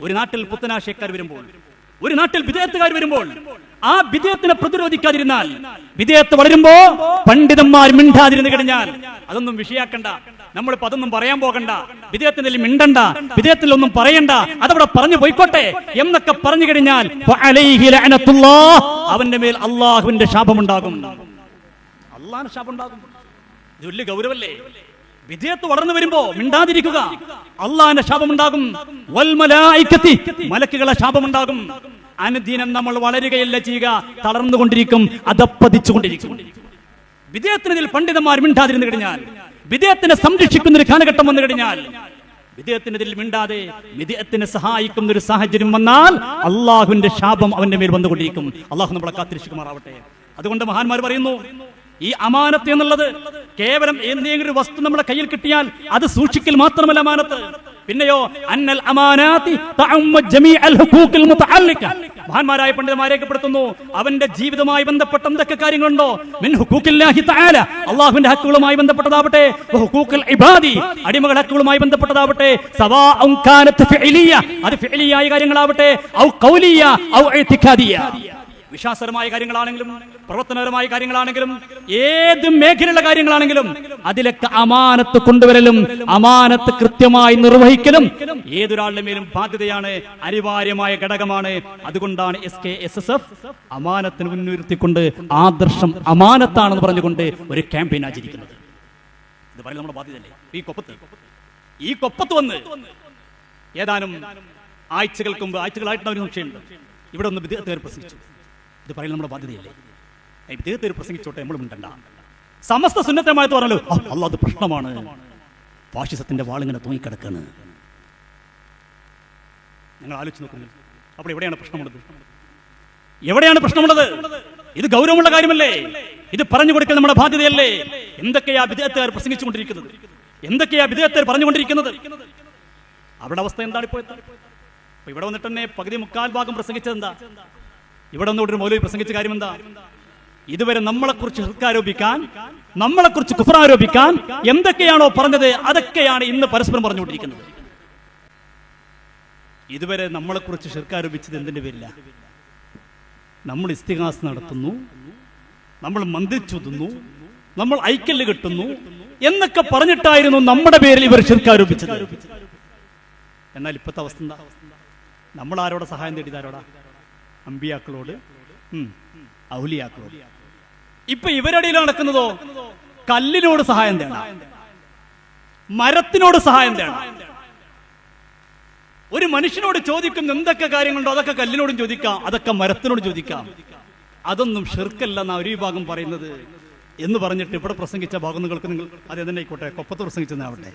ഒരു നാട്ടിൽ പുത്തനാശയക്കാർ വരുമ്പോൾ ഒരു നാട്ടിൽ വിധേയത്തുകാർ വരുമ്പോൾ ആ വിധേയത്തിനെ പ്രതിരോധിക്കാതിരുന്നാൽ വിധേയത്ത് വളരുമ്പോ പണ്ഡിതന്മാർ മിണ്ടാതിരുന്ന് കഴിഞ്ഞാൽ അതൊന്നും വിഷയാക്കണ്ട. നമ്മളിപ്പോ അതൊന്നും പറയാൻ പോകണ്ട. വിധേയത്തിൽ മിണ്ടണ്ട. വിധേയത്തിൽ ഒന്നും പറയണ്ട. അതവിടെ പറഞ്ഞു പോയിക്കോട്ടെ എന്നൊക്കെ പറഞ്ഞു കഴിഞ്ഞാൽ. അവന്റെ മേൽ അള്ളാഹുവിന്റെ ശാപമുണ്ടാകും. അള്ളാഹ് ശാപമുണ്ടാകും. ഇത് വലിയ ഗൗരവല്ലേ? വിധേയത്ത് വളർന്നു വരുമ്പോ മിണ്ടാതിരിക്കുക. അള്ളാന്റെ ശാപമുണ്ടാകും. വൽ മലായിക്കത്തി മലക്കുകളെ ശാപമുണ്ടാകും. അനുദിനം നമ്മൾ വളരുകയല്ല ചെയ്യുക. തളർന്നുകൊണ്ടിരിക്കും അതപ്പതിച്ചുകൊണ്ടിരിക്കും വിധേയത്തിനെതിൽ പണ്ഡിതന്മാർ മിണ്ടാതിരുന്നു കഴിഞ്ഞാൽ വിജയത്തിനെ സംരക്ഷിക്കുന്ന ഒരു കാലഘട്ടം വന്നു കഴിഞ്ഞാൽ വിജയത്തിനെതിൽ മിണ്ടാതെ വിജയത്തിനെ സഹായിക്കുന്ന ഒരു സാഹചര്യം വന്നാൽ അള്ളാഹുവിന്റെ ശാപം അവന്റെ മേൽ വന്നുകൊണ്ടിരിക്കും. അള്ളാഹു നമ്മളെ കാത്തിരക്ഷിക്കുമാറാവട്ടെ. അതുകൊണ്ട് മഹാന്മാർ പറയുന്നു ഈ അമാനത്ത് എന്നുള്ളത് കേവലം എന്തെങ്കിലും ഒരു വസ്തു നമ്മുടെ കയ്യിൽ കിട്ടിയാൽ അത് സൂക്ഷിക്കൽ മാത്രമല്ല അമാനത്ത്. പിന്നെയോ അന്നൽ അമാനാത്തി മഹാന്മാരായ പണ്ഡിതന്മാരെ രേഖപ്പെടുത്തുന്നു അവന്റെ ജീവിതമായി ബന്ധപ്പെട്ട എന്തൊക്കെ കാര്യങ്ങളുണ്ടോ? മിൻ ഹുഖൂഖില്ലാഹി തആല. അല്ലാഹുവിന്റെ ഹക്കുകളുമായി ബന്ധപ്പെട്ടതാവട്ടെ ഹുഖൂഖിൽ ഇബാദി. അടിമകളുടെ ഹക്കുകളുമായി ബന്ധപ്പെട്ടതാവട്ടെ സവാഉൻ കാനത്ത് ഫിഇലിയ. അത് ഫിഇലിയായ കാര്യങ്ങളാവട്ടെ ഔ ഖൗലിയ ഔ ഇഅ്തിഖാദിയ വിശ്വാസപരമായ കാര്യങ്ങളാണെങ്കിലും പ്രവർത്തനപരമായ കാര്യങ്ങളാണെങ്കിലും ഏത് മേഖലയിലുള്ള കാര്യങ്ങളാണെങ്കിലും അതിലൊക്കെ അമാനത്ത് കൊണ്ടുവരലും അമാനത്ത് കൃത്യമായി നിർവഹിക്കലും ഏതൊരാളുടെ മേലും ബാധ്യതയാണ് അനിവാര്യമായ ഘടകമാണ്. അതുകൊണ്ടാണ് S K S S F അമാനത്തിന് മുൻനിർത്തിക്കൊണ്ട് ആദർശം അമാനത്താണെന്ന് പറഞ്ഞുകൊണ്ട് ഒരു ക്യാമ്പയിൻ ആചരിക്കുന്നത്. ഇത് പറയുന്നത് നമ്മുടെ ബാധ്യതയല്ലേ? ഈ കൊപ്പത്ത് ഈ കൊപ്പത്ത് വന്ന് ഏതാനും ആഴ്ചകൾക്ക് മുമ്പ് ആഴ്ചകളായിട്ട് ഒരു നിക്ഷയുണ്ട് ഇവിടെ ഒന്ന് വിദ്യാർത്ഥികൾ പ്രസംഗിച്ചു. ഇത് പറയുന്നത് നമ്മുടെ ബാധ്യതയല്ലേ? ഇദ്ദേഹത്തെ പ്രസംഗിച്ചോട്ടെ നമ്മൾ മിണ്ടണ്ട. സമസ്ത സുന്നത്തമായത് പറഞ്ഞല്ലോ അല്ല അത് പ്രശ്നമാണ്. ഫാഷിസത്തിന്റെ വാളിങ്ങനെ തൂങ്ങിക്കിടക്കാണ്. നിങ്ങൾ ആലോചിച്ച് നോക്കുന്നു അപ്പോൾ എവിടെയാണ് പ്രശ്നമുള്ളത്? എവിടെയാണ് പ്രശ്നമുള്ളത്? ഇത് ഗൗരവമുള്ള കാര്യമല്ലേ? ഇത് പറഞ്ഞു കൊടുക്കൽ നമ്മുടെ ബാധ്യതയല്ലേ? എന്തൊക്കെയാ വിദേഹത്തുകാർ പ്രസംഗിച്ചുകൊണ്ടിരിക്കുന്നത്? എന്തൊക്കെയാ വിദേഹത്തുകാർ പറഞ്ഞുകൊണ്ടിരിക്കുന്നത്? അവരുടെ അവസ്ഥ എന്താണ് ഇപ്പോൾ ഇവിടെ വന്നിട്ട് തന്നെ പകുതി മുക്കാൽ ഭാഗം പ്രസംഗിച്ചത് എന്താ? ഇവിടെ ഒന്നുകൂടി ഒരു മൗലവി പ്രസംഗിച്ച കാര്യം എന്താ ഇതുവരെ നമ്മളെ കുറിച്ച് ആരോപിക്കാൻ നമ്മളെ കുറിച്ച് കുഫറാരോപിക്കാൻ എന്തൊക്കെയാണോ പറഞ്ഞത് അതൊക്കെയാണ് ഇന്ന് പരസ്പരം പറഞ്ഞുകൊണ്ടിരിക്കുന്നത്. ഇതുവരെ നമ്മളെ കുറിച്ച് ഷിർക്കാരോപിച്ചത് എന്തിന്റെ പേരില്ല നമ്മൾ ഇസ്തിഹാസ് നടത്തുന്നു നമ്മൾ മന്ദിച്ചുതുന്നു നമ്മൾ ഐക്യൽ കിട്ടുന്നു എന്നൊക്കെ പറഞ്ഞിട്ടായിരുന്നു നമ്മുടെ പേരിൽ ഇവർ ഷിർക്കാരോപിച്ചത് എന്നാൽ ഇപ്പോഴത്തെ അവസ്ഥ എന്താ? നമ്മൾ ആരോടെ സഹായം തേടിയത് ആരോടാ? അമ്പിയാക്കളോട് ഔലിയാക്കളോട്. ഇപ്പൊ ഇവരുടെ നടക്കുന്നതോ? കല്ലിനോട് സഹായം തേണ മരത്തിനോട് സഹായം തേണ ഒരു മനുഷ്യനോട് ചോദിക്കുന്ന എന്തൊക്കെ കാര്യങ്ങളുണ്ടോ അതൊക്കെ കല്ലിനോടും ചോദിക്കാം അതൊക്കെ മരത്തിനോട് ചോദിക്കാം. അതൊന്നും ഷെർക്കല്ലെന്ന ഒരു വിഭാഗം പറയുന്നത് എന്ന് പറഞ്ഞിട്ട് ഇവിടെ പ്രസംഗിച്ച ഭാഗം നിങ്ങൾക്ക് നിങ്ങൾ അതെന്നെ തന്നെ ആയിക്കോട്ടെ കൊപ്പത്ത് പ്രസംഗിച്ചതാവട്ടെ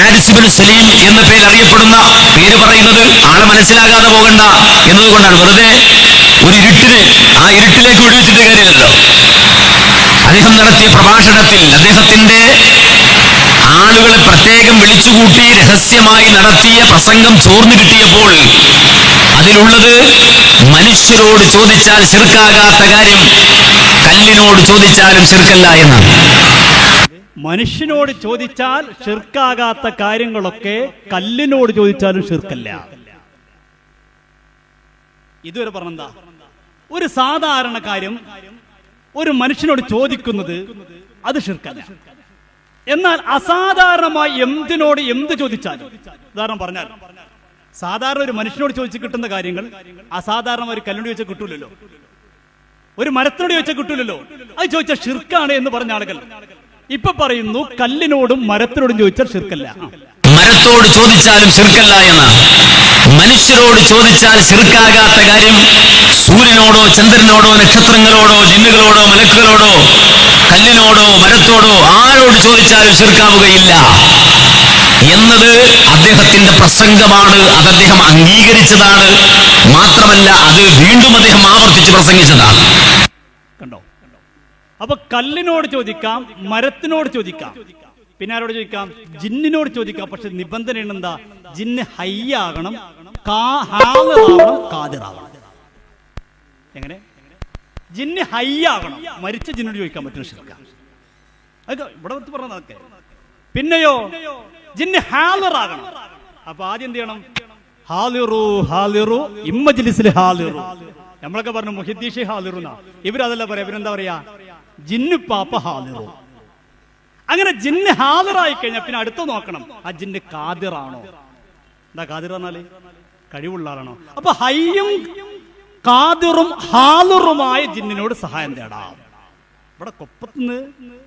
ുള്ള സലീം എന്ന പേര് അറിയപ്പെടുന്ന പേര് പറയുന്നത് ആളെ മനസ്സിലാകാതെ പോകണ്ട എന്നതുകൊണ്ടാണ്. വെറുതെ ഒരു ഇരുട്ടിന് ആ ഇരുട്ടിലേക്ക് വിടുവിച്ചിട്ട് കാര്യമില്ലല്ലോ. അദ്ദേഹം നടത്തിയ പ്രഭാഷണത്തിൽ അദ്ദേഹത്തിന്റെ ആളുകളെ പ്രത്യേകം വിളിച്ചുകൂട്ടി രഹസ്യമായി നടത്തിയ പ്രസംഗം ചോർന്നു കിട്ടിയപ്പോൾ അതിലുള്ളത് മനുഷ്യരോട് ചോദിച്ചാൽ ശിർക്കാകാത്ത കാര്യം കല്ലിനോട് ചോദിച്ചാലും ശിർക്കല്ല എന്നാണ്. മനുഷ്യനോട് ചോദിച്ചാൽ ഷിർക്കാകാത്ത കാര്യങ്ങളൊക്കെ കല്ലിനോട് ചോദിച്ചാലും ഷിർക്കല്ല ഇതുവരെ പറഞ്ഞെന്താ? ഒരു സാധാരണ കാര്യം ഒരു മനുഷ്യനോട് ചോദിക്കുന്നത് അത് ഷിർക്കല്ല എന്നാൽ അസാധാരണമായി എന്തിനോട് എന്ത് ചോദിച്ചാലും ഉദാഹരണം പറഞ്ഞാൽ സാധാരണ ഒരു മനുഷ്യനോട് ചോദിച്ച് കിട്ടുന്ന കാര്യങ്ങൾ അസാധാരണ ഒരു കല്ലിനോട് ചോദിച്ചാൽ കിട്ടൂലല്ലോ. ഒരു മരത്തിനോട് ചോദിച്ചാൽ കിട്ടൂലല്ലോ. അത് ചോദിച്ചാൽ ഷിർക്കാണ് എന്ന് പറഞ്ഞ ആളുകൾ ഇപ്പൊ പറയുന്നു കല്ലിനോടും മരത്തിനോടും ചോദിച്ചാൽ ശിർക്കല്ല. മരത്തോട് ചോദിച്ചാലും ശിർക്കല്ല എന്നാണ് മനുഷ്യരോട് ചോദിച്ചാൽ ശിർക്കാകാത്ത കാര്യം സൂര്യനോടോ ചന്ദ്രനോടോ നക്ഷത്രങ്ങളോടോ ജിന്നുകളോടോ മലക്കുകളോടോ കല്ലിനോടോ മരത്തോടോ ആരോട് ചോദിച്ചാലും ശിർക്കാവുകയില്ല. എന്നത് അദ്ദേഹത്തിന്റെ പ്രസംഗമാണ് അത് അദ്ദേഹം അംഗീകരിച്ചതാണ്. മാത്രമല്ല അത് വീണ്ടും അദ്ദേഹം ആവർത്തിച്ച് പ്രസംഗിച്ചതാണ്. കണ്ടോ? അപ്പൊ കല്ലിനോട് ചോദിക്കാം മരത്തിനോട് ചോദിക്കാം. പിന്നെ ആരോട് ചോദിക്കാം? ജിന്നിനോട് ചോദിക്കാം. പക്ഷെ നിബന്ധന എന്താ ജിന്ന് ഹയ്യാകണം ഹാളിറാവണം, കാതിറാവണം എങ്ങനെ? ജിന്ന് ഹയ്യാകണം. മരിച്ച ജിന്നോട് ചോദിക്കാൻ പറ്റുന്ന അതൊക്കെ ഇവിടെ പറഞ്ഞതൊക്കെ പിന്നെയോ? ജിന്ന് ഹാലിറാകണം അപ്പൊ ആദ്യം എന്ത് ചെയ്യണം? ഹാലിറു ഹാലിറു ഇമ്മജിലിസിൽ ഹാലിറു നമ്മളൊക്കെ പറഞ്ഞു മുഹിദ്ദീഷി ഹാലിറുന്ന ഇവരതല്ല പറയാ ഇവരെന്താ പറയാ? ജിന്നു പാപ്പ ഹാലിറു. അങ്ങനെ ജിന്ന് ഹാദിറായി കഴിഞ്ഞാൽ പിന്നെ അടുത്ത് നോക്കണം. ആ ജിന്ന് കാതിറാണോ എന്താ കാതിർ പറഞ്ഞാൽ? കഴിവുള്ള ആളാണോ? അപ്പൊ ഹയ്യും കാതിറും ഹാലുറുമായ ജിന്നിനോട് സഹായം തേടാം. ഇവിടെ കൊപ്പത്തുനിന്ന്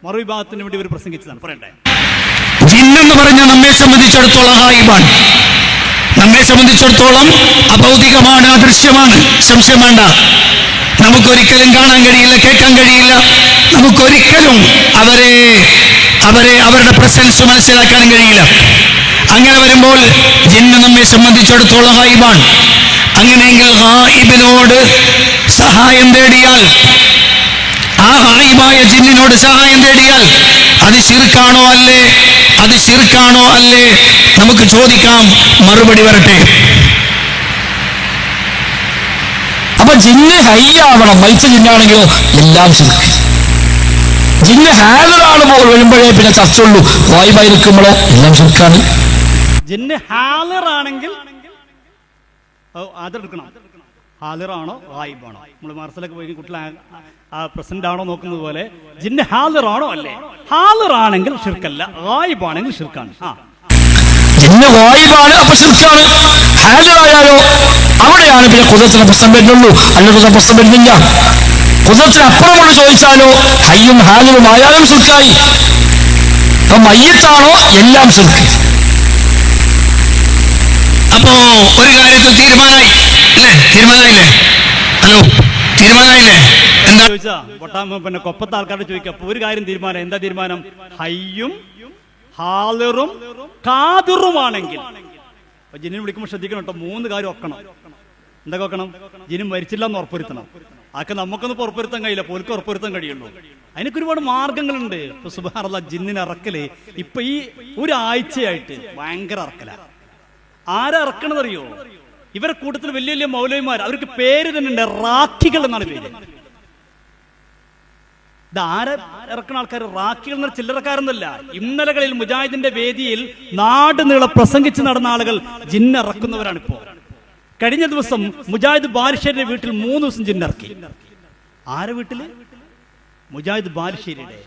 മറുവിഭാഗത്തിന് വേണ്ടി ഇവർ പ്രസംഗിച്ചതാണ്. പറയട്ടെ ജിന്നെന്ന് പറഞ്ഞാൽ നമ്മെ സംബന്ധിച്ചിടത്തോളം ഹായിബാണ് നമ്മെ സംബന്ധിച്ചിടത്തോളം അഭൗതികമാണ് അദൃശ്യമാണ്. സംശയം വേണ്ട. നമുക്കൊരിക്കലും കാണാൻ കഴിയില്ല കേൾക്കാൻ കഴിയില്ല. നമുക്കൊരിക്കലും അവരെ അവരെ അവരുടെ പ്രസൻസ് മനസ്സിലാക്കാൻ കഴിയില്ല. അങ്ങനെ വരുമ്പോൾ ജിന്ന് നമ്മെ സംബന്ധിച്ചിടത്തോളം ഹായിബാണ് അങ്ങനെയെങ്കിൽ ഹായിബിനോട് സഹായം തേടിയാൽ ആ ഹായിബായ ജിന്നിനോട് സഹായം തേടിയാൽ അത് ശിർക്കാണോ അല്ലേ? അത് ശിർക്കാണോ അല്ലേ? നമുക്ക് ചോദിക്കാം മറുപടി വരട്ടെ. അപ്പൊ ജിന്ന് ഹൈ ആവണം. മരിച്ച ജിന്നാണെങ്കിലോ എല്ലാം ശിർക്ക് ജിന്ന് മോൾ വരുമ്പോഴേ പിന്നെ ചർച്ചയുള്ളൂ വായ്പായിരിക്കുമ്പോളോ എല്ലാം ശിർക്കാണ് ജിന്ന് ഹാലിറാണെങ്കിൽ അതെടുക്കണം ഹാലിറാണോ വായ്പാണോ നമ്മൾ മറസിലൊക്കെ പോയി കുട്ടികൾ പ്രസന്റ് ആണോ നോക്കുന്നത് പോലെ ജിന്ന് ഹാലിറാണോ അല്ലേ? ഹാലിറാണെങ്കിൽ ഷിർക്കല്ല വായ്പാണെങ്കിൽ ഷിർക്കാണ് ആ. ജിന്ന് വായുവാണ് അപ്പൊ ശിർക്കാണ് ഹാജരായാലോ അവിടെയാണ് പിന്നെ കുതിരത്തിന് പ്രശ്നം വരുന്നുള്ളൂ. അല്ലാതെ പ്രശ്നം വരുന്നില്ല. കുതിരത്തിന് അപ്പുറമുള്ള ചോദിച്ചാലോ? ഹയ്യും ഹാലറും ആയാലും ശിർക്കായി അപ്പൊ മയ്യത്താണോ? എല്ലാം ശിർക്ക് അപ്പോ ഒരു കാര്യത്തിൽ തീരുമാനമായി അല്ലേ? തീരുമാനമായില്ലേ? ഹലോ തീരുമാനമായില്ലേ? എന്താ? ചോദിച്ചാ പൊട്ടാമ പിന്നെ കൊപ്പത്തെ ആൾക്കാരോട് ചോദിക്കാം. അപ്പൊ ഒരു കാര്യം തീരുമാനം എന്താ തീരുമാനം? ഹയ്യും ഹാലിറും കാതിറുമാണെങ്കിൽ ജിന്നിനെ വിളിക്കുമ്പോൾ ശ്രദ്ധിക്കണം കേട്ടോ മൂന്ന് കാര്യം ഒക്കണം എന്തൊക്കെ വെക്കണം ജിനും മരിച്ചില്ല എന്ന് ഉറപ്പുവരുത്തണം. അതൊക്കെ നമുക്കൊന്നും ഉറപ്പുവരുത്താൻ കഴിയില്ല പോലും ഉറപ്പുവരുത്താൻ കഴിയുള്ളൂ. അതിനൊക്കെ ഒരുപാട് മാർഗങ്ങളുണ്ട്. ഇപ്പൊ സുബാറുള്ള ജിന്നിന് ഇറക്കൽ ഇപ്പൊ ഈ ഒരാഴ്ചയായിട്ട് ഭയങ്കര ഇറക്കല. ആരാ ഇറക്കണതറിയോ ഇവരെ കൂട്ടത്തിൽ വലിയ വലിയ മൗലവിമാർ അവർക്ക് പേര് തന്നെ ഉണ്ട് റാഖികൾ എന്നാണ് പേര്. ഇത് ആരെ ഇറക്കുന്ന ആൾക്കാർ റാക്കികൾ എന്ന ചില്ലറക്കാരൊന്നല്ല ഇന്നലകളിൽ മുജാഹിദിന്റെ വേദിയിൽ നാട് നീളെ പ്രസംഗിച്ച് നടന്ന ആളുകൾ ജിന്നിറക്കുന്നവരാണ് ഇപ്പോ കഴിഞ്ഞ ദിവസം മുജാഹിദ് ബാലുശ്ശേരിയുടെ വീട്ടിൽ മൂന്ന് ദിവസം ജിന്നിറക്കി ആരെ വീട്ടിൽ? മുജാഹിദ് ബാലുശ്ശേരിയുടെ.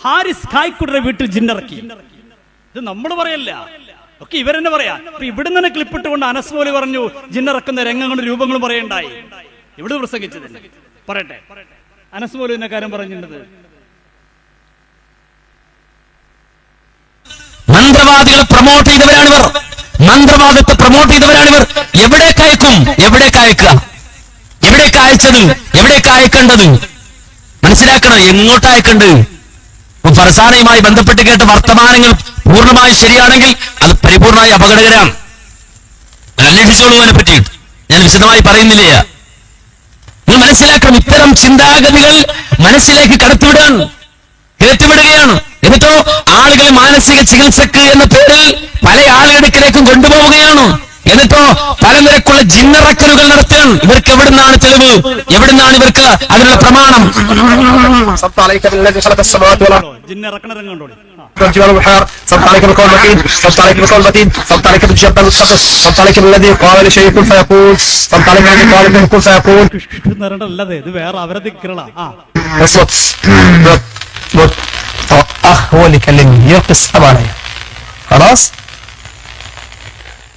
ഹാരിസ് ഖായ്ക്കുടയുടെ വീട്ടിൽ ജിന്നിറക്കി ഇത് നമ്മൾ പറയല്ല. ഒക്കെ ഇവരെന്നെ പറയാ. അപ്പൊ ഇവിടെ തന്നെ ക്ലിപ്പിട്ടുകൊണ്ട് അനസ് പോലെ പറഞ്ഞു ജിന്നിറക്കുന്ന രംഗങ്ങളും രൂപങ്ങളും പറയണ്ടായി. ഇവിടെ പ്രസംഗിച്ചത് പറയട്ടെ. അനസ് പോലും എന്ന കാര്യം പറഞ്ഞിട്ടുണ്ട്. മന്ത്രവാദികളെ പ്രൊമോട്ട് ചെയ്തവരാണിവർ. മന്ത്രവാദത്തെ പ്രൊമോട്ട് ചെയ്തവരാണിവർ. എവിടേക്ക് അയക്കും? എവിടേക്ക് അയക്കുക? എവിടേക്ക് അയച്ചത് എവിടേക്ക് അയക്കേണ്ടത്? മനസ്സിലാക്കണം? എങ്ങോട്ട് അയക്കേണ്ടത് ഫർസാനയുമായി ബന്ധപ്പെട്ട് കേട്ട വർത്തമാനങ്ങൾ പൂർണമായി ശരിയാണെങ്കിൽ അത് പരിപൂർണമായി അപകടകരമാണ് അന്വേഷിച്ചോളൂ അതിനെ പറ്റിയിട്ട് ഞാൻ വിശദമായി പറയുന്നില്ല. മനസ്സിലാക്കണം ഇത്തരം ചിന്താഗതികൾ മനസ്സിലേക്ക് കടത്തിവിടാൻ കയറ്റിവിടുകയാണ് എന്നിട്ടോ ആളുകളെ മാനസിക ചികിത്സക്ക് എന്ന പേരിൽ പല ആളുകൾക്കിലേക്കും കൊണ്ടുപോവുകയാണ്. എന്നിട്ടോ പല നിരക്കുള്ള ജിന്നറക്കലുകൾ നടത്തുകയാണ് ഇവർക്ക് എവിടുന്നാണ് തെളിവ്? എവിടുന്നാണ് ഇവർക്ക് അതിനുള്ള പ്രമാണം? ഉണ്ടോ ആ. والجبال والبحار صبت عليك بالقول المتين صبت عليك بالقول المتين صبت عليك بالجبل المقدس صبت عليك بالذي قال لشيء كن فيكون صبت عليك بالذي قال له كن فيكون എന്ന് പറഞ്ഞിട്ടല്ലത് ഇത് വേറെ അവരെ ദിക്കറളാ ആ اصوت بط بط اخ هو اللي كلمني يلقي السحاب عليا خلاص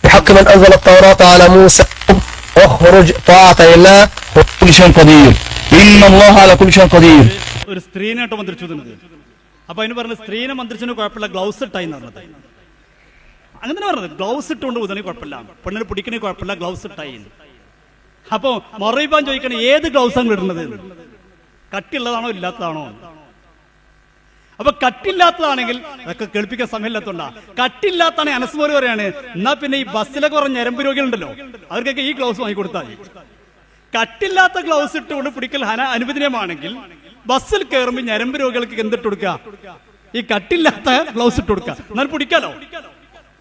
بحق من انزل التوراة على موسى واخرج طاعة لله وكل شيء قدير ان الله على كل شيء قدير ഒരു സ്ത്രീനായിട്ട് മന്ത്രിച്ചു തിന്നത് അപ്പൊ അതിന് പറഞ്ഞത് സ്ത്രീനെ മന്ത്രിച്ചതിന് കുഴപ്പമില്ല ഗ്ലൗസ് ഇട്ടായി എന്ന് പറഞ്ഞത്. അങ്ങനെ പറഞ്ഞത് ഗ്ലൗസ് ഇട്ടുകൊണ്ട് ഊതണി കുഴപ്പമില്ല. പെണ്ണിന് പിടിക്കണേ കുഴപ്പമില്ല ഗ്ലൗസ് ഇട്ടായി എന്ന്. അപ്പൊ മറയിപ്പാൻ ചോദിക്കണേ ഏത് ഗ്ലൗസാണ് ഇടുന്നത്? കട്ടിയുള്ളതാണോ ഇല്ലാത്തതാണോ? അപ്പൊ കട്ടില്ലാത്തതാണെങ്കിൽ അതൊക്കെ കേൾപ്പിക്കാൻ സമയമില്ലാത്തോണ്ടാ. കട്ടില്ലാത്തതാണ് അനസ്മോര് പറയാണ് എന്നാ പിന്നെ ഈ ബസ്സിലൊക്കെ പറഞ്ഞ ഞരമ്പ് രോഗികളുണ്ടല്ലോ അവർക്കൊക്കെ ഈ ഗ്ലൗസ് വാങ്ങി കൊടുത്താൽ കട്ടില്ലാത്ത ഗ്ലൗസ് ഇട്ടുകൊണ്ട് പിടിക്കൽ ഹന അനുവദനീയമാണെങ്കിൽ ബസ്സിൽ കയറുമ്പോൾ ഞരമ്പ് രോഗികൾക്ക് എന്തിട്ട് കൊടുക്കുക ഈ കട്ടില്ലാത്ത ഗ്ലൗസ് ഇട്ട് കൊടുക്കുക എന്നാൽ പിടിക്കാലോ?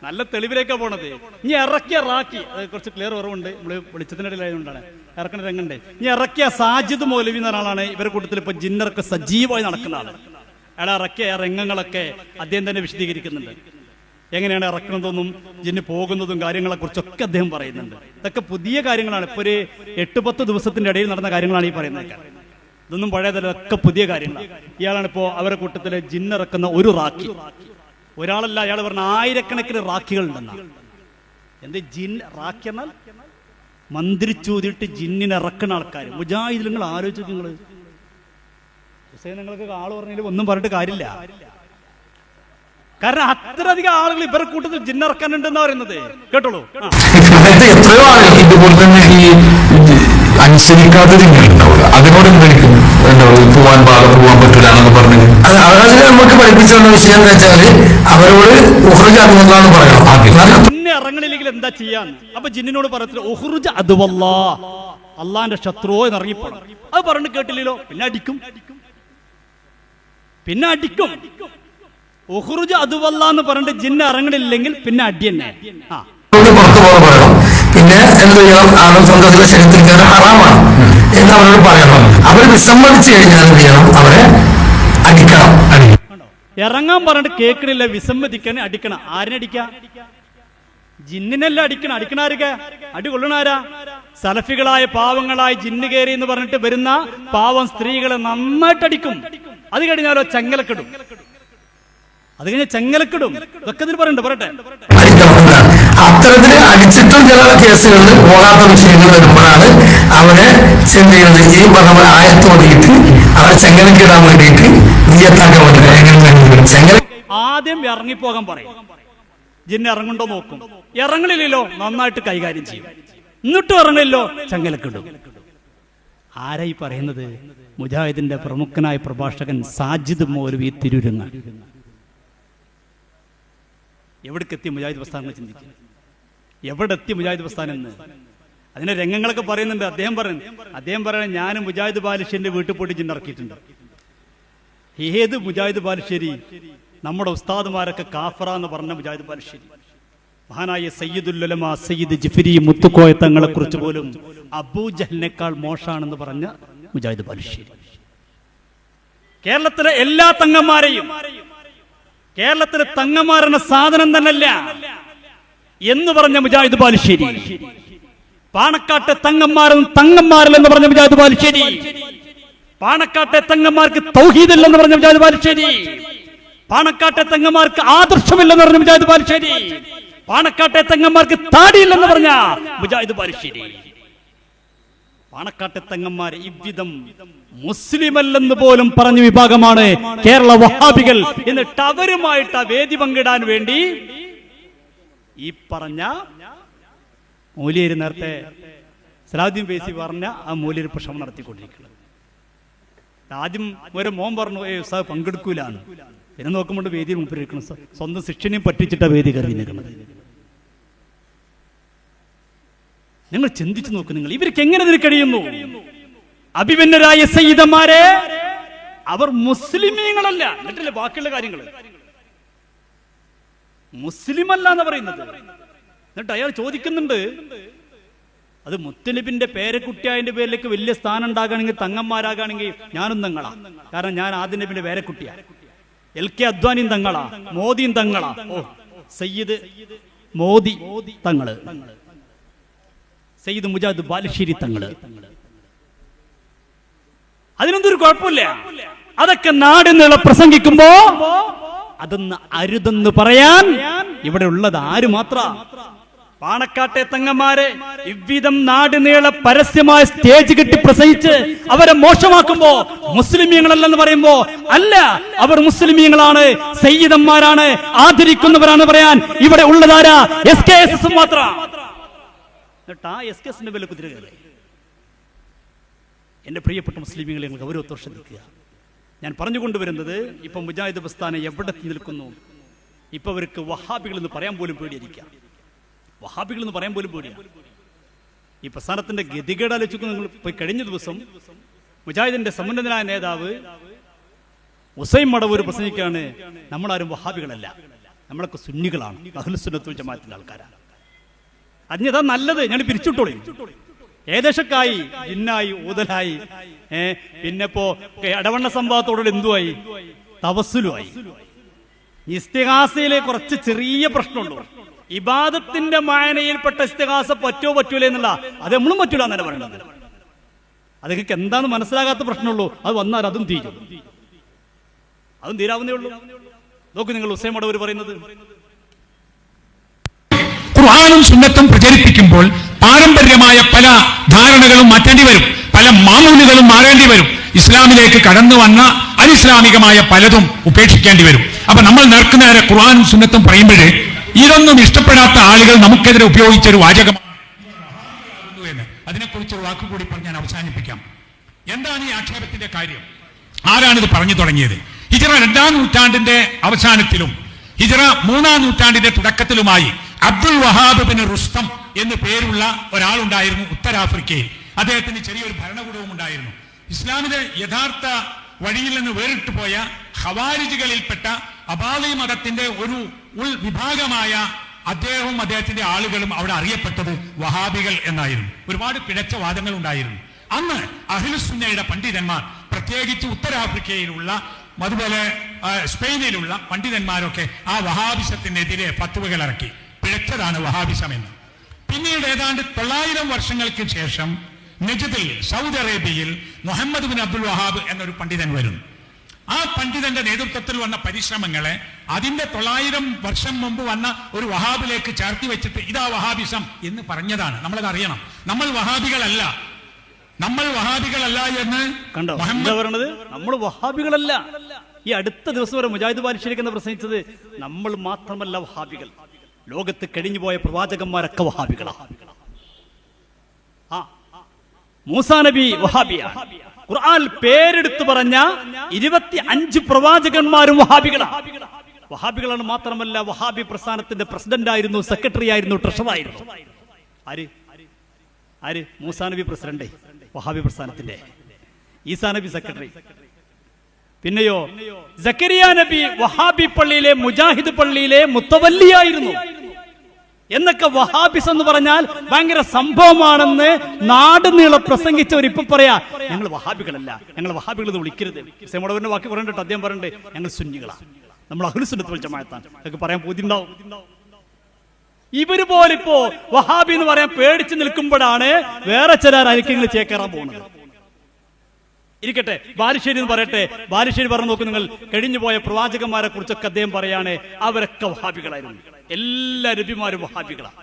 നല്ല തെളിവിലേക്കാ പോണത്. ഇനി ഇറക്കിയ റാക്കി. കുറച്ച് ക്ലിയർ കുറവുണ്ട്. നമ്മൾ വെളിച്ചത്തിനിടയിലായതുകൊണ്ടാണ് ഇറക്കണ രംഗണ്ട്. ഇനി ഇറക്കിയ സാജിദ് മൗലവി എന്ന ഒരാളാണ് ഇവരുടെ കൂട്ടത്തിൽ ഇപ്പൊ ജിന്നർക്ക് സജീവമായി നടക്കുന്ന ആൾ. അയാൾ ഇറക്കിയ രംഗങ്ങളൊക്കെ അദ്ദേഹം തന്നെ വിശദീകരിക്കുന്നുണ്ട്. എങ്ങനെയാണ് ഇറക്കുന്നതെന്നും ജിന്ന് പോകുന്നതും കാര്യങ്ങളെ കുറിച്ചൊക്കെ അദ്ദേഹം പറയുന്നുണ്ട്. ഇതൊക്കെ പുതിയ കാര്യങ്ങളാണ്. ഇപ്പൊ ഒരു എട്ട് പത്ത് ദിവസത്തിന്റെ ഇടയിൽ നടന്ന കാര്യങ്ങളാണ് ഈ പറയുന്നത് ഇതൊന്നും പഴയതല്ല ഒക്കെ പുതിയ കാര്യങ്ങളാണ് ഇയാളാണ് ഇപ്പോ അവരുടെ കൂട്ടത്തിലെ ജിന്നിറക്കുന്ന ഒരു റാക്കി. ഒരാളല്ല അയാൾ പറഞ്ഞ ആയിരക്കണക്കിന് റാക്കികൾ ഉണ്ടെന്നാണ് എന്ത് ജിൻ റാക്കി എന്നാൽ? മന്ത്രിച്ചൂതിട്ട് ജിന്നിനെ ഇറക്കുന്ന ആൾക്കാർ മുജാഹിദിൽ നിങ്ങൾ ആലോചിച്ചു നിങ്ങൾ ഹുസൈൻ നിങ്ങൾക്ക് ആൾ പറഞ്ഞതിൽ ഒന്നും പറഞ്ഞിട്ട് കാര്യമില്ല. കാരണം അത്രയധികം ആളുകൾ ഇവരുടെ കൂട്ടത്തിൽ ജിന്നിറക്കാനുണ്ടെന്ന് പറയുന്നത്. കേട്ടോളൂ. എത്രയോ ആളുകൾ ഇതുപോലെ തന്നെ ഈ അനുസരിക്കാത്ത അതിനോട് എന്തായിരിക്കും എന്താ പറയുക പോവാൻ പാടില്ല പോവാൻ പറ്റില്ല എന്നൊക്കെ പറഞ്ഞു. അത് അവരാജ് നമുക്ക് പഠിപ്പിച്ചു വിഷയം എന്താ വെച്ചാൽ അവരോട് ഉഹ്റജ് അതുകൊണ്ടാണ് പറയണം. നല്ല ജിന്നെ ഇറങ്ങണില്ലെങ്കിൽ എന്താ ചെയ്യാന്ന്? അപ്പൊ ജിന്നിനോട് പറയത്തില്ല ഉഹ്റുജ അതുവല്ലാ അള്ളാന്റെ ശത്രുവോ എന്ന് അത് പറഞ്ഞു കേട്ടില്ലല്ലോ. പിന്നെ അടിക്കും. പിന്നെ അടിക്കും. ഉഹ്റുജ അതുവല്ല എന്ന് പറഞ്ഞിട്ട് ജിന്ന ഇറങ്ങണില്ലെങ്കിൽ പിന്നെ അടി തന്നെ. ആ. അവരോട് പുറത്തു പോകാൻ പറയണം. പിന്നെ എന്ത് ചെയ്യണം? ആളും സ്വന്തത്തിലെ ശരീരത്തിൽ കയറി ഹറാമാണ്. എന്ന് അവരോട് പറയണം. അവർ വിസമ്മതിച്ചു കഴിഞ്ഞാൽ എന്ത് ചെയ്യണം? അവരെ അടിക്കണം? ഇറങ്ങാൻ പറഞ്ഞിട്ട് കേൾക്കണില്ല. വിസമ്മതിക്കാൻ അടിക്കണം. ആരിനടിക്ക ജിന്നിനല്ല അടിക്കണം. അടിക്കണ ആരൊക്കെ? അടി കൊള്ളണാരാ സലഫികളായ പാവങ്ങളായ ജിന്ന് കയറി എന്ന് പറഞ്ഞിട്ട് വരുന്ന പാവം സ്ത്രീകളെ നന്നായിട്ട് അടിക്കും. അത് കഴിഞ്ഞാലോ ചങ്ങലക്കിടും. അത് കഴിഞ്ഞ ചെങ്ങലക്കിടും. ഇതൊക്കെ ഇതിന് പറയണ്ട പറയട്ടെ. അത്തരത്തിൽ അത്തരത്തിൽ അടിച്ചിട്ടും ചില കേസുകളിൽ പോകാത്ത വിഷയങ്ങൾ വരുമ്പോഴാണ് അവരെ ചെയ്യുന്നത് ഈ പറഞ്ഞ പോലെ ആയത്തോടിയിട്ട് അവരെ ചെങ്ങലക്കിടാൻ വേണ്ടിയിട്ട് നീയത്താക്കാൻ ചെങ്ങല ആദ്യം ഇറങ്ങിപ്പോകാൻ പറയും. ജിന്നെ ഇറങ്ങുണ്ടോ നോക്കും. ഇറങ്ങണില്ലല്ലോ നന്നായിട്ട് കൈകാര്യം ചെയ്യും. എന്നിട്ടും ഇറങ്ങില്ലല്ലോ ചെങ്ങലക്കിടും. ആരായി പറയുന്നത്? മുജാഹിദിന്റെ പ്രമുഖനായ പ്രഭാഷകൻ സാജിദ് മൗലവി തിരുരങ്ങ എവിടേക്കെത്തി മുജാഹിദ് പ്രസ്ഥാനം ചിന്തിക്കുക? എവിടെ എത്തി മുജാഹിദ് പ്രസ്ഥാനം എന്ന്? അതിന്റെ രംഗങ്ങളൊക്കെ പറയുന്നുണ്ട്. അദ്ദേഹം പറയുന്നു അദ്ദേഹം പറയുന്നത് ഞാൻ മുജാഹിദ് ബാലുശ്ശേരിന്റെ വീട്ടിൽ പോയിട്ട് ജിന്നിറക്കിയിട്ടുണ്ട് ഏത് മുജാഹിദ് ബാലുശ്ശേരി? നമ്മുടെ ഉസ്താദുമാരൊക്കെ കാഫറ എന്ന് പറഞ്ഞ മുജാഹിദ് ബാലുശ്ശേരി. മഹാനായ സയ്യിദുല്ലമ സയ്യിദ് ജിഫിരി മുത്തുക്കോയ തങ്ങളെ കുറിച്ച് പോലും അബൂജഹലിനേക്കാൾ മോശാണെന്ന് പറഞ്ഞ മുജാഹിദ് ബാലുശ്ശേരി. കേരളത്തിലെ എല്ലാ തങ്ങന്മാരെയും കേരളത്തിലെ തങ്ങമാറുന്ന സാധനം തന്നെയല്ല എന്ന് പറഞ്ഞ മുജാഹിദ് ബാലുശ്ശേരി. പാണക്കാട്ടെ തങ്ങന്മാരും എന്ന് പറഞ്ഞ മുജാഹിദ് ബാലുശ്ശേരി. പാണക്കാട്ടെ തങ്ങന്മാർക്ക് തൗഹീദില്ലെന്ന് പറഞ്ഞ മുജാഹിദ് ബാലുശ്ശേരി. പാണക്കാട്ടെ തങ്ങന്മാർക്ക് ആദർശമില്ലെന്ന് പറഞ്ഞ മുജാഹിദ് ബാലുശ്ശേരി. പാണക്കാട്ടെ തങ്ങന്മാർക്ക് താടിയില്ലെന്ന് പറഞ്ഞ മുജാഹിദ് ബാലുശ്ശേരി. പാണക്കാട്ടെ തങ്ങന്മാരെ ഇവിധം മുസ്ലിമല്ലെന്ന് പോലും പറഞ്ഞ വിഭാഗമാണ് കേരള വഹാബികൾ. എന്നിട്ട് അവരുമായിട്ട് ആ വേദി പങ്കിടാൻ വേണ്ടി ഈ പറഞ്ഞ മൂലിയര് നേരത്തെ സലാദ്യം പേശി പറഞ്ഞ ആ മൂലിയർ പ്രശ്നം നടത്തിക്കൊണ്ടിരിക്കുന്നത്. ആദ്യം ഒരു മോൻ പറഞ്ഞു ഏ സാ പങ്കെടുക്കൂലാണ് പിന്നെ നോക്കുമ്പോൾ വേദി മുമ്പിൽ സ്വന്തം ശിക്ഷനെയും പറ്റിച്ചിട്ട വേദി കരുതി നിൽക്കുന്നത്. നിങ്ങൾ ചിന്തിച്ചു നോക്ക് നിങ്ങൾ. ഇവർക്ക് എങ്ങനെ ഇതിന് കഴിയുന്നു? അഭിമന്യരായ സയ്യിദന്മാരെ അവർ മുസ്ലിമീങ്ങളല്ല. എന്നിട്ടല്ലേ ബാക്കിയുള്ള കാര്യങ്ങൾ മുസ്ലിം അല്ല എന്ന് പറയുന്നത്. എന്നിട്ട് അയാൾ ചോദിക്കുന്നുണ്ട് അത് മുത്തലിബിന്റെ പേരക്കുട്ടിയായതിന്റെ പേരിലേക്ക് വലിയ സ്ഥാനം ഉണ്ടാകണമെങ്കിൽ തങ്ങന്മാരാകാണെങ്കിൽ ഞാനും തങ്ങളാ. കാരണം ഞാൻ ആദ്യ നബിന്റെ പേരക്കുട്ടിയാ. എൽ കെ അദ്വാനിയും തങ്ങളാ മോദിയും തങ്ങളാ. ഓ സയ്യിദ് മോദി തങ്ങൾ. സയ്യിദ് മുജാദ് ബാലുശ്ശേരി തങ്ങൾ. അതിനൊന്നും ഒരു കുഴപ്പമില്ല. അതൊക്കെ നാടെന്നുള്ള പ്രസംഗിക്കുമ്പോ അതൊന്ന് അരുതെന്ന് പറയാൻ ഇവിടെ ഉള്ളത് ആര് മാത്ര? പാണക്കാട്ടെ തങ്ങന്മാരെ ഇവ്വിധം നാട് നീള പരസ്യമായ സ്റ്റേജ് കെട്ടി പ്രസംഗിച്ച് അവരെ മോശമാക്കുമ്പോ മുസ്ലിമീങ്ങളല്ലെന്ന് പറയുമ്പോ അല്ല അവർ മുസ്ലിമീങ്ങളാണ് സയ്യിദന്മാരാണ് ആദരിക്കുന്നവരാണ് പറയാൻ ഇവിടെ ഉള്ളതാരാ എസ് കെ എസ് എസ് മാത്രം. എന്നിട്ട് ആ എസ് കെ എസിന്റെ വില കുതിര കയറി. എന്റെ പ്രിയപ്പെട്ട മുസ്ലിമീങ്ങളെ നിങ്ങൾ ഗൗരവത്തോടെ നിൽക്കുക ഞാൻ പറഞ്ഞുകൊണ്ടുവരുന്നത് ഇപ്പൊ മുജാഹിദ് ബസ്താനെ എവിടെ നിൽക്കുന്നു? ഇപ്പൊ അവർക്ക് വഹാബികൾ എന്ന് പറയാൻ പോലും പേടിയിരിക്കുക വഹാബികൾ എന്ന് പറയാൻ പോലും പേടിയാണ് ഈ പ്രസ്ഥാനത്തിന്റെ ഗതികേട് ആലോചിക്കുന്ന നിങ്ങൾ പോയി കഴിഞ്ഞ ദിവസം മുജാഹിദിന്റെ സമുന്നതനായ നേതാവ് ഉസൈം മടവൂർ പ്രസംഗിക്കാണ് നമ്മളാരും വഹാബികളല്ല. നമ്മളൊക്കെ സുന്നികളാണ്. അഹ്ലുസുന്നത്തുൽ ജമാഅത്തിന്റെ ആൾക്കാരാണ്. അതിനതാ നല്ലത്. ഞാൻ പിരിച്ചുവിട്ടോളി. ഏകദേശക്കായി ഇന്നായി ഊതലായി. ഏ പിന്നെ ഇപ്പോ ഇടവണ്ണ സംഭവത്തോടുകൂടി എന്തുമായി തവസ്സുലുമായി ഇസ്തിഹാസയിലെ കുറച്ച് ചെറിയ പ്രശ്നമുണ്ട്. ഇബാദത്തിന്റെ മായനയിൽപ്പെട്ട ഇസ്തിഹാസ പറ്റോ പറ്റൂല എന്നുള്ള അത് നമ്മളും പറ്റൂല എന്നല്ല പറയുന്നത്. അതൊക്കെ എന്താന്ന് മനസ്സിലാകാത്ത പ്രശ്നമുള്ളൂ. അത് വന്നാൽ അതും തീരും. അതും തീരാവുന്നേ ഉള്ളൂ. നോക്കൂ നിങ്ങൾ ഹുസൈൻ അവർ പറയുന്നത്. ഖുർആാനും സുന്നത്തും പ്രചരിപ്പിക്കുമ്പോൾ പാരമ്പര്യമായ പല ധാരണകളും മാറ്റേണ്ടി വരും. പല മാമൂലുകളും മാറേണ്ടി വരും. ഇസ്ലാമിലേക്ക് കടന്നു വന്ന അനിസ്ലാമികമായ പലതും ഉപേക്ഷിക്കേണ്ടി വരും. അപ്പൊ നമ്മൾ നേർക്കുനേരെ ഖുർആാനും സുന്നത്തും പറയുമ്പോഴേ ഇതൊന്നും ഇഷ്ടപ്പെടാത്ത ആളുകൾ നമുക്കെതിരെ ഉപയോഗിച്ച ഒരു വാചകമാണ് അതിനെക്കുറിച്ചൊരു അതിനെക്കുറിച്ച് കൂടി വാക്കുകൂടി പറഞ്ഞ് ഞാൻ അവസാനിപ്പിക്കാം. എന്താണ് ഈ ആക്ഷേപത്തിന്റെ കാര്യം? ആരാണിത് പറഞ്ഞു തുടങ്ങിയത്? ഹിജറ രണ്ടാം നൂറ്റാണ്ടിന്റെ അവസാനത്തിലും ഹിജറ മൂന്നാം നൂറ്റാണ്ടിന്റെ തുടക്കത്തിലുമായി അബ്ദുൽ വഹാബ് ബിൻ റുസ്തം എന്ന് പേരുള്ള ഒരാളുണ്ടായിരുന്നു ഉത്തരാഫ്രിക്കയിൽ. അദ്ദേഹത്തിന് ചെറിയൊരു ഭരണകൂടവും ഉണ്ടായിരുന്നു. ഇസ്ലാമിലെ യഥാർത്ഥ വഴിയിൽ നിന്ന് വേറിട്ട് പോയ ഹവാരിജികളിൽപ്പെട്ട അബാലി മതത്തിന്റെ ഒരു ഉൾവിഭാഗമായ അദ്ദേഹവും അദ്ദേഹത്തിന്റെ ആളുകളും അവിടെ അറിയപ്പെട്ടത് വഹാബികൾ എന്നായിരുന്നു. ഒരുപാട് പിഴച്ച വാദങ്ങൾ ഉണ്ടായിരുന്നു. അന്ന് അഹിലുസുന്നയുടെ പണ്ഡിതന്മാർ പ്രത്യേകിച്ച് ഉത്തരാഫ്രിക്കയിലുള്ള അതുപോലെ സ്പെയിനിലുള്ള പണ്ഡിതന്മാരൊക്കെ ആ വഹാബിസത്തിനെതിരെ ഫത്തുവകൾ ഇറക്കി. പിഴച്ചതാണ് വഹാബിസം എന്ന് പിന്നീട് ഏതാണ്ട് തൊള്ളായിരം വർഷങ്ങൾക്ക് ശേഷം നജദിൽ സൗദി അറേബ്യയിൽ മുഹമ്മദ് ബിൻ അബ്ദുൽ വഹാബ് എന്നൊരു പണ്ഡിതൻ വരുന്നു. ആ പണ്ഡിതന്റെ നേതൃത്വത്തിൽ വന്ന പരിശ്രമങ്ങളെ അതിന്റെ തൊള്ളായിരം വർഷം മുമ്പ് വന്ന ഒരു വഹാബിലേക്ക് ചേർത്തി വെച്ചിട്ട് ഇതാ വഹാബിസം എന്ന് പറഞ്ഞതാണ്. നമ്മളത് അറിയണം. നമ്മൾ വഹാബികളല്ല. നമ്മൾ വഹാബികളല്ല എന്ന് കണ്ടോ? നമ്മൾ വഹാബികളല്ല. ഈ അടുത്ത ദിവസം വരെ മുജാഹിദ് ബാലിശ്ശേരിക്ക് പ്രസംഗിച്ചത്? നമ്മൾ മാത്രമല്ല വഹാബികൾ. ലോകത്ത് കഴിഞ്ഞുപോയ പ്രവാചകന്മാരൊക്കെ വഹാബികളാണ് ആ നബി വഹാബിയാണ്. ഖുർആൻ പേരെടുത്തു പറഞ്ഞ ഇരുപത്തി അഞ്ച് പ്രവാചകന്മാരും വഹാബികളാണ് വഹാബികളാണ് മാത്രമല്ല വഹാബി പ്രസ്ഥാനത്തിന്റെ പ്രസിഡന്റ് ആയിരുന്നു സെക്രട്ടറി ആയിരുന്നു ട്രഷറർ ആയിരുന്നു ആര്? ആര്? മൂസാ നബി പ്രസിഡന്റ് വഹാബി പ്രസ്ഥാനത്തിന്റെ. ഈസാ നബി സെക്രട്ടറി. പിന്നെയോ സക്കരിയ നബി വഹാബി പള്ളിയിലെ മുജാഹിദ് പള്ളിയിലെ മുത്തവല്ലിയായിരുന്നു. എന്നൊക്കെ വഹാബിസ് എന്ന് പറഞ്ഞാൽ ഭയങ്കര സംഭവമാണെന്ന് നാട് നീളെ പ്രസംഗിച്ചവർ ഇപ്പൊ പറയാ ഞങ്ങൾ വഹാബികളല്ല ഞങ്ങൾ വഹാബികൾ എന്ന് വിളിക്കരുത്. സെമോടവന്റെ വാക്ക് പറഞ്ഞിട്ട് അദ്ദേഹം പറയണ്ടേ ഞങ്ങൾ സുന്നികളാ നമ്മൾ അഹ്ലുസുന്നത്ത് വലിച്ച അതൊക്കെ പറയാൻ പൂതിണ്ടാവും ഇവർ പോലിപ്പോ വഹാബി എന്ന് പറയാൻ പേടിച്ചു നിൽക്കുമ്പോഴാണ് വേറെ ചിലർ അരിക്കങ്ങൾ ചേക്കേറാൻ പോകുന്നത്. ഇരിക്കട്ടെ. ബാലുശ്ശേരി എന്ന് പറയട്ടെ. ബാലുശ്ശേരി പറഞ്ഞു നോക്കൂ നിങ്ങൾ. കഴിഞ്ഞു പോയ പ്രവാചകന്മാരെ കുറിച്ചൊക്കെ അദ്ദേഹം പറയാണ് അവരൊക്കെ വഹാബികളായിരുന്നു. എല്ലാ നബിമാരും വഹാബികളാണ്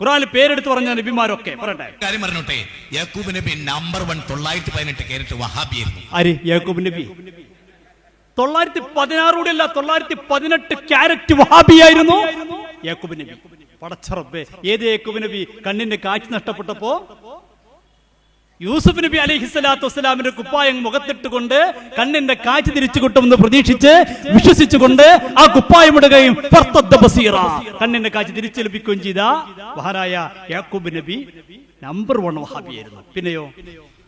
ഖുറാനിൽ പേരെടുത്ത് പറഞ്ഞ നബിമാരൊക്കെ പറയട്ടെ. കാര്യം പറഞ്ഞോട്ടെ. യാക്കൂബ് നബി നമ്പർ വൺ തൊള്ളായിരത്തി പതിനെട്ട് കേരട്ട് വഹാബിയായിരുന്നു. ആര്? യാക്കൂബ് നബി. തൊള്ളായിരത്തി പതിനാറൂടെ അല്ല തൊള്ളായിരത്തി പതിനെട്ട് ക്യാരറ്റ് വഹാബിയായിരുന്നു യാക്കൂബ് നബി. പടച്ചറബേ ഏത് യാക്കൂബ് നബി? കണ്ണിന്റെ കാഴ്ച നഷ്ടപ്പെട്ടപ്പോ യൂസുഫ് നബി അലൈഹി സ്വലാത്തു വസ്സലാമിന്റെ കുപ്പായം മുഖത്തിട്ടുകൊണ്ട് കണ്ണിന്റെ കാഴ്ച തിരിച്ചു കിട്ടുമെന്ന് പ്രതീക്ഷിച്ച് വിശ്വസിച്ചുകൊണ്ട് ആ കുപ്പായം ഇടുകയും കണ്ണിന്റെ കാഴ്ച തിരിച്ചു ലഭിക്കുകയും ചെയ്ത മഹാനായ യാക്കൂബ് നബി നമ്പർ വൺ വഹാബിയായിരുന്നു. പിന്നെയോ?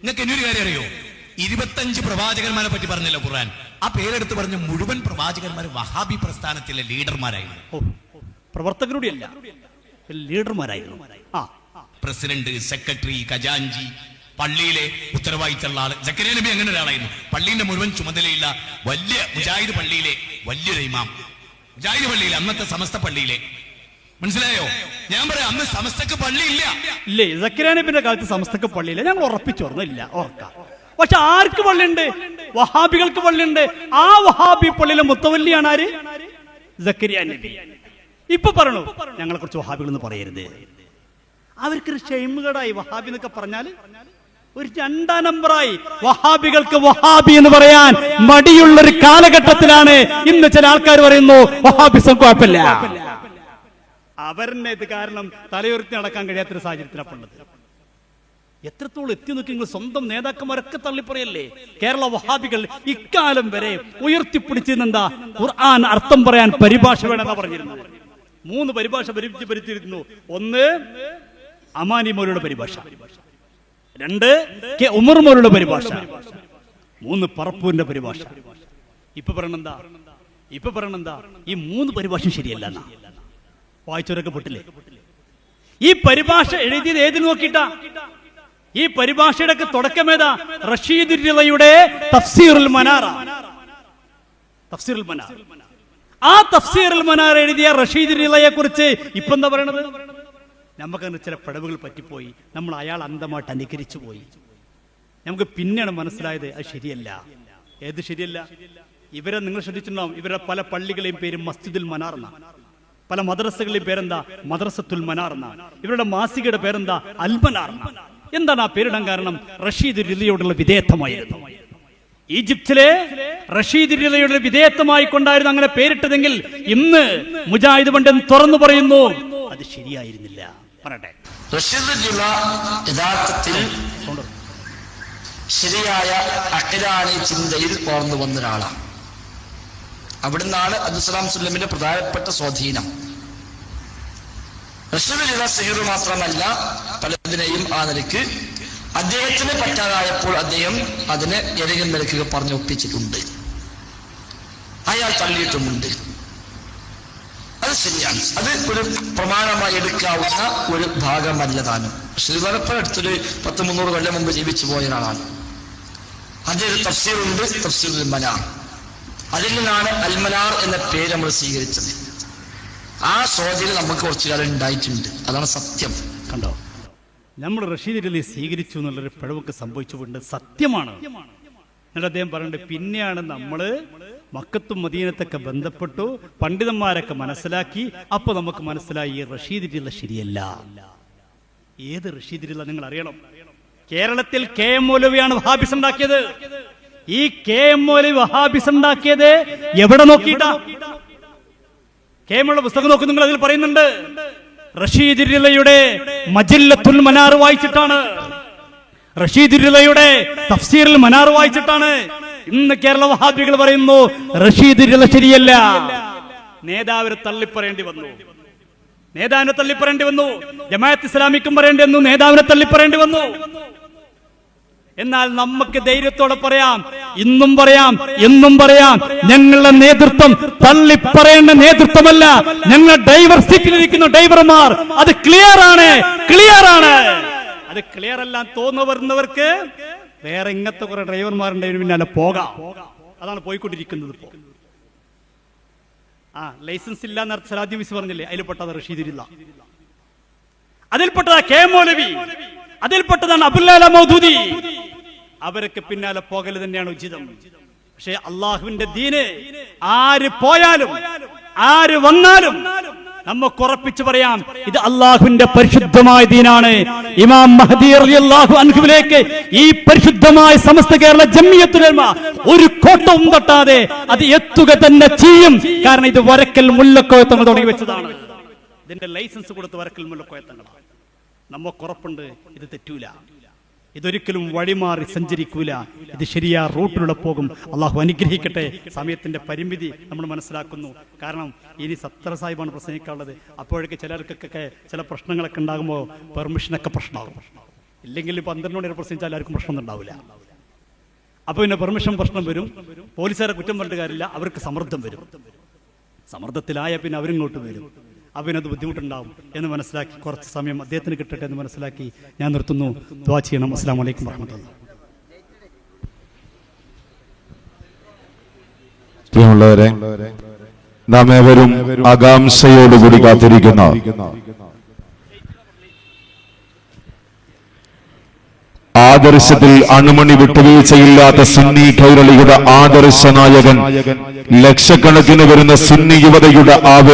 നിങ്ങൾക്ക് ഇനിയൊരു കാര്യം അറിയോ? ഇരുപത്തഞ്ച് പ്രവാചകന്മാരെ പറ്റി പറഞ്ഞല്ലോ ഖുർആൻ. ആ പേരെടുത്ത് പറഞ്ഞ മുഴുവൻ പ്രവാചകന്മാർ വഹാബി പ്രസ്ഥാനത്തിലെ ലീഡർമാരായിരുന്നു. പ്രവർത്തകരുടെ അല്ല ലീഡർമാരായിരുന്നു. ആ. പ്രസിഡന്റ് സെക്രട്ടറി ഖജാൻജി പള്ളിയിലെ ഉത്തരവാദിത്തമുള്ള ആൾ. ജക്കരിയ നബി അങ്ങനെ ഒരാളായിരുന്നു. പള്ളിയുടെ മുഴുവൻ ചുമതലയില്ല വലിയ മുജാഹിദ് പള്ളിയിലെ വലിയൊരു ഇമാം. മുജാഹിദ് പള്ളിയിലെ അന്നത്തെ സമസ്ത പള്ളിയിലെ. മനസ്സിലായോ? ഞാൻ പറയാം അന്ന് സമസ്തക്ക് ഇല്ല ഇല്ലേ നബിന്റെ കാലത്ത് സമസ്തക്ക് പള്ളിയില്ല. ഞങ്ങൾ ഉറപ്പിച്ചോർന്നില്ല ഓർക്കാം പക്ഷെ ആർക്ക് പള്ളിയുണ്ട്? വഹാബികൾക്ക് പള്ളിയുണ്ട്. ആ വഹാബി പള്ളിയിലെ മുത്തവല്ലിയാണ് ആര്? സക്കരിയ നബി. ഇപ്പൊ പറഞ്ഞു ഞങ്ങളെ കുറിച്ച് വഹാബികൾ എന്ന് പറയരുത്. അവർക്കൊരു ഷെയിമുകടായി വഹാബി എന്നൊക്കെ പറഞ്ഞാൽ ഒരു രണ്ടാം നമ്പറായി വഹാബികൾക്ക് വഹാബി എന്ന് പറയാൻ മടിയുള്ള ഒരു കാലഘട്ടത്തിലാണ് ഇന്ന് ചില ആൾക്കാർ പറയുന്നു വഹാബിസം കുഴപ്പമില്ല. അവരെന്നെ ഇത് കാരണം തലയുയർത്തി നടക്കാൻ കഴിയാത്തൊരു സാഹചര്യത്തിലാണ് എത്രത്തോളം എത്തി നോക്കി സ്വന്തം നേതാക്കന്മാരൊക്കെ തള്ളിപ്പറയല്ലേ? കേരള വഹാബികൾ ഇക്കാലം വരെ ഉയർത്തിപ്പിടിച്ചിരുന്നെന്താ ഖുർആൻ അർത്ഥം പറയാൻ പരിഭാഷ വേണമെന്നാ പറഞ്ഞിരുന്നത്. മൂന്ന് പരിഭാഷ പരിചയപ്പെടുത്തിയിരുന്നു ഒന്ന് അമാനി മൗലയുടെ പരിഭാഷ. രണ്ട് കെ ഉമർ മോരുടെ പരിഭാഷ. മൂന്ന് പറപ്പൂരിന്റെ പരിഭാഷ. ഇപ്പൊ പറയണെന്താ? ഇപ്പൊ പറയണെന്താ? ഈ മൂന്ന് പരിഭാഷയും ശരിയല്ല വായിച്ചവരൊക്കെ പൊട്ടില്ലേ? ഈ പരിഭാഷ എഴുതിയത് ഏതിന് നോക്കിട്ടാ ഈ പരിഭാഷയുടെ തുടക്കമേതാ റഷീദ് തഫ്സീറുൽ മനാറ. തഫ്സീറുൽ മനാർ. ആ തഫ്സീറുൽ മനാർ എഴുതിയ റഷീദ് റിളയെ കുറിച്ച് ഇപ്പൊ എന്താ പറയണത്? നമുക്കങ്ങനെ ചില പിടവുകൾ പറ്റിപ്പോയി. നമ്മൾ അയാൾ അന്ധമായിട്ട് അനുകരിച്ചു പോയി. നമുക്ക് പിന്നെയാണ് മനസ്സിലായത് അത് ശരിയല്ല. ഏത് ശരിയല്ല? ഇവരെ നിങ്ങൾ ശ്രദ്ധിച്ചിട്ടുണ്ടാവും. ഇവരുടെ പല പള്ളികളെയും പേര് മസ്ജിദുൽ മനാർന്ന. പല മദ്രസകളുടെയും പേരെന്താ? മദ്രസത്തുൽ മനാർന്ന. ഇവരുടെ മാസികയുടെ പേരെന്താ? അൽമനാർന്ന എന്താണ് ആ പേരിടാൻ കാരണം? റഷീദ് റിലിയോടുള്ള വിധേയത്വമായിരുന്നു. ഈജിപ്തിലെ റഷീദ് റിലയുടെ വിധേയത്വമായി കൊണ്ടായിരുന്നു അങ്ങനെ പേരിട്ടതെങ്കിൽ ഇന്ന് മുജാഹിദ് പണ്ഡിതൻ തുറന്നു പറയുന്നു അത് ശരിയായിരുന്നില്ല. പറയട്ടെ. റഷീദ് യഥാർത്ഥത്തിൽ ശരിയായ അഖിലാനി ചിന്തയിൽ ഓർന്നു വന്ന ഒരാളാണ്. അവിടുന്നാണ് അബ്ദുസലാം സുല്ലമിന്റെ പ്രധാനപ്പെട്ട സ്വാധീനം. റഷീദ് സിഹിർ മാത്രമല്ല പലതിനെയും ആ നിലയ്ക്ക് അദ്ദേഹത്തിന് പറ്റാതായപ്പോൾ അദ്ദേഹം അതിനെ ഏതെങ്കിലും നിലയ്ക്ക് പറഞ്ഞു ഒപ്പിച്ചിട്ടുണ്ട് അയാൾ തള്ളിയിട്ടുമുണ്ട്. ശരിയാണ്. അത് ഒരു പ്രമാണമായി എടുക്കാവുന്ന ഒരു ഭാഗമല്ല താനും ശ്രീധരപ്പൻ അടുത്തൊരു പത്ത് മുന്നൂറ് കൊല്ലം മുമ്പ് ജീവിച്ചു പോയ ഒരാളാണ്. അതിൽ ഒരു തഫ്സീറുണ്ട് തഫ്സീറുൽ മനാർ. അതിൽ നിന്നാണ് അൽമനാർ എന്ന പേര് നമ്മൾ സ്വീകരിച്ചത്. ആ സ്വാധീനം നമുക്ക് കുറച്ചു കാലം ഉണ്ടായിട്ടുണ്ട്. അതാണ് സത്യം. കണ്ടോ? നമ്മൾ റഷീദ് അലി സ്വീകരിച്ചു എന്നുള്ളൊരു പിഴവൊക്കെ സംഭവിച്ചുകൊണ്ട് സത്യമാണ്. എന്നിട്ട് അദ്ദേഹം പറയുന്നുണ്ട് പിന്നെയാണ് നമ്മൾ മക്കത്തും മദീനത്തൊക്കെ ബന്ധപ്പെട്ടു പണ്ഡിതന്മാരൊക്കെ മനസ്സിലാക്കി. അപ്പൊ നമുക്ക് മനസ്സിലായി റഷീദിലുള്ള ശരിയല്ല. ഏത് റഷീദിരില്ല നിങ്ങൾ അറിയണം? കേരളത്തിൽ കെ എം മൗലവിയാണ് വഹാബിസ് ഉണ്ടാക്കിയത് ഈ കെ എം മൗലവി വഹാബിസ് ഉണ്ടാക്കിയത് എവിടെ നോക്കിയിട്ടാ? കെ എം പുസ്തകം നോക്കി നിങ്ങൾ അതിൽ പറയുന്നുണ്ട്. റഷീദ് റിലയുടെ മജില്ലത്തുൽ മനാർ വായിച്ചിട്ടാണ്. റഷീദ് റിലയുടെ തഫ്സീറിൽ മനാർ വായിച്ചിട്ടാണ്. ഇന്ന് കേരള വഹാബികൾ പറയുന്നു റഷീദ് ശരിയല്ല. നേതാവിനെ തള്ളിപ്പറയേണ്ടി വന്നു. നേതാവിനെ തള്ളിപ്പറയേണ്ടി വന്നു. ജമാഅത്ത് ഇസ്ലാമിക്കും പറയേണ്ടി വന്നു. നേതാവിനെ തള്ളിപ്പറയേണ്ടി വന്നു. എന്നാൽ നമുക്ക് ധൈര്യത്തോടെ പറയാം ഇന്നും പറയാം എന്നും പറയാം. ഞങ്ങളുടെ നേതൃത്വം തള്ളിപ്പറയേണ്ട നേതൃത്വമല്ല. ഞങ്ങൾ ഡ്രൈവർ സീറ്റിലിരിക്കുന്ന ഡ്രൈവർമാർ അത് ക്ലിയർ ആണ് ക്ലിയർ ആണ്. അത് ക്ലിയർ അല്ല തോന്നു വരുന്നവർക്ക് വേറെ ഇങ്ങനത്തെ കുറെ ഡ്രൈവർമാരുണ്ട് ഇതിന് പിന്നാലെ പോകാം. അതാണ് പോയിക്കൊണ്ടിരിക്കുന്നത് ഇപ്പോൾ ആ ലൈസൻസ് ഇല്ല എന്ന് സലാദ്യം മിസ് പറഞ്ഞില്ലേ? അതിൽപ്പെട്ടത് റഷീദില്ല അതിൽപ്പെട്ടതാ കെ മൗലവി. അതിൽപ്പെട്ടതാണ് അബുല്ലാല മൗദൂദി. അവരൊക്കെ പിന്നാലെ പോകൽ തന്നെയാണ് ഉചിതം. പക്ഷെ അള്ളാഹുവിന്റെ ദീന് ആര് പോയാലും ആര് വന്നാലും നമുക്ക് ഉറപ്പിച്ചു പറയാം ഇത് അള്ളാഹുവിന്റെ പരിശുദ്ധമായ ദീനാണ്. ഇമാം മഹദി അള്ളാഹു അൻഹുവിലേക്ക് ഈ പരിശുദ്ധമായ സമസ്ത കേരള ജമ്മിയത്തുലമ ഒരു കോട്ടവും തട്ടാതെ അത് എത്തുക തന്നെ ചെയ്യും. കാരണം ഇത് വരക്കൽ മുല്ലക്കോയത്തങ്ങൾ തുടങ്ങി വെച്ചതാണ്. ഇതിന്റെ ലൈസൻസ് കൊടുത്ത് വരക്കൽ മുല്ലക്കോയത്തങ്ങളാണ് നമുക്ക് ഉറപ്പുണ്ട് ഇത് തെറ്റൂല. ഇതൊരിക്കലും വഴിമാറി സഞ്ചരിക്കൂല. ഇത് ശരിയാ റൂട്ടിലൂടെ പോകും. അള്ളാഹു അനുഗ്രഹിക്കട്ടെ. സമയത്തിന്റെ പരിമിതി നമ്മൾ മനസ്സിലാക്കുന്നു. കാരണം ഇനി സത്ര സാഹിബാണ് പ്രസംഗിക്കാനുള്ളത്. അപ്പോഴൊക്കെ ചിലർക്കൊക്കെ ചില പ്രശ്നങ്ങളൊക്കെ ഉണ്ടാകുമ്പോൾ പെർമിഷനൊക്കെ പ്രശ്നമാകും. ഇല്ലെങ്കിൽ പന്ത്രണ്ട് മണി പ്രസംഗിച്ചാൽ ആർക്കും പ്രശ്നമൊന്നും ഉണ്ടാവില്ല. അപ്പൊ പിന്നെ പെർമിഷൻ പ്രശ്നം വരും. പോലീസുകാരെ കുറ്റം പറഞ്ഞിട്ട് കാര്യമില്ല. അവർക്ക് സമ്മർദ്ദം വരും. സമ്മർദ്ദത്തിലായ പിന്നെ അവരിങ്ങോട്ട് വരും. പിന്നെ ബുദ്ധിമുട്ടുണ്ടാവും എന്ന് മനസ്സിലാക്കി കുറച്ച് സമയം അദ്ദേഹത്തിന് കിട്ടട്ടെ എന്ന് മനസ്സിലാക്കി ഞാൻ നിർത്തുന്നു. ദ്വാ ചെയ്യണം. അസ്സാം വലൈക്കും വാഹമത്തുള്ള പ്രിയമുള്ളവരെ ആകാംക്ഷയോടുകൂടി കാത്തിരിക്കുന്ന. ആദർശത്തിൽ അണുമണി വിട്ടുവീഴ്ചയില്ലാത്ത സുന്നി കൈരളിയുടെ ആദർശ നായകൻ ലക്ഷക്കണക്കിന് വരുന്ന സുന്നി യുവതയുടെ ആവേ